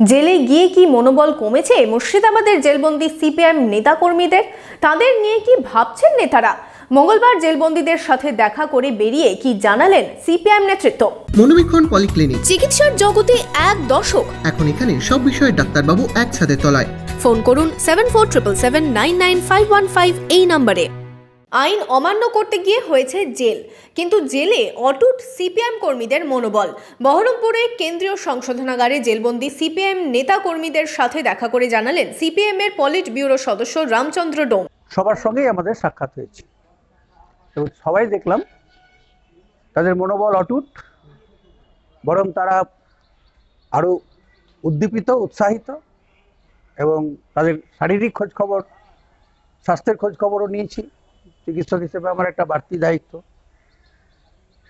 জেলে গিয়ে কি মনোবল কমেছে? মুর্শিদাবাদের জেলবন্দি সিপিএম নেতাকর্মীদের? তাদের নিয়ে কি ভাবছেন নেতারা? মঙ্গলবার জেলবন্দীদের সাথে দেখা করে বেরিয়ে কি জানালেন সিপিএম নেতৃত্ব? মনোবীক্ষণ পলিক্লিনিক। চিকিৎসার জগতে এক দশক এখন এখানে সব বিষয়ে ডাক্তারবাবু একসাথে তলায়। ফোন করুন seven four triple seven nine nine five one five এই নম্বরে। আইন অমান্য করতে গিয়ে হয়েছে জেল। কিন্তু জেলে অটুট সিপিএম কর্মীদের মনোবল। বহরমপুরে কেন্দ্রীয় সংশোধনাগারে জেলবন্দি সিপিএম নেতা কর্মীদের সাথে দেখা করে জানালেন সিপিএম এর পলিট ব্যুরো সদস্য রামচন্দ্র ডোম। সবার সঙ্গেই আমাদের সাক্ষাৎ হয়েছে। এবং সবাই দেখলাম, তাদের মনোবল অটুট, বরং তারা আরও উদ্দীপিত, উৎসাহিত, এবং তাদের শারীরিক খোঁজ খবর স্বাস্থ্যের খোঁজ খবরও নিয়েছি। চিকিৎসক হিসেবে আমার একটা বাড়তি দায়িত্ব।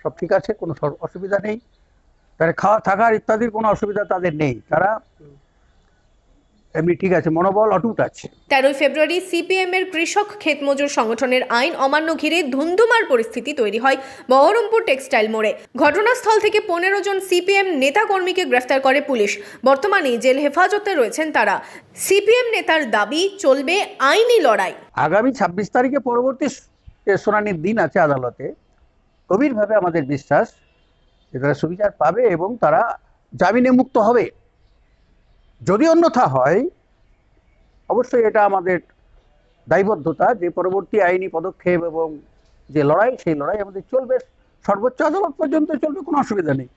সব ঠিক আছে, কোনো অসুবিধা নেই। তাহলে খাওয়া থাকার ইত্যাদির কোনো অসুবিধা তাদের নেই। তারা এমনি ঠিক আছে মনোবল অটুট আছে। তেরোই ফেব্রুয়ারি সিপিএম এর কৃষক ক্ষেত মজুর সংগঠনের আইন অমান্য ঘিরে ধুন্ধুমার পরিস্থিতি তৈরি হয় বহরমপুর টেক্সটাইল মোড়ে। ঘটনাস্থল থেকে পনেরো জন সিপিএম নেতাকর্মীকে গ্রেফতার করে পুলিশ। বর্তমানে জেল হেফাজতে রয়েছেন তারা। সিপিএম নেতার দাবি চলবে আইনি লড়াই। আগামী ছাব্বিশ তারিখে পরবর্তী শুনানির দিন আছে আদালতে। গভীরভাবে আমাদের বিশ্বাস যে তারা সুবিচার পাবে এবং তারা জামিনে মুক্ত হবে। যদি অন্যথা হয়, অবশ্যই এটা আমাদের দায়বদ্ধতা যে পরবর্তী আইনি পদক্ষেপ এবং যে লড়াই, সেই লড়াই আমাদের চলবে। সর্বোচ্চ আদালত পর্যন্ত চলবে, কোনো অসুবিধা নেই।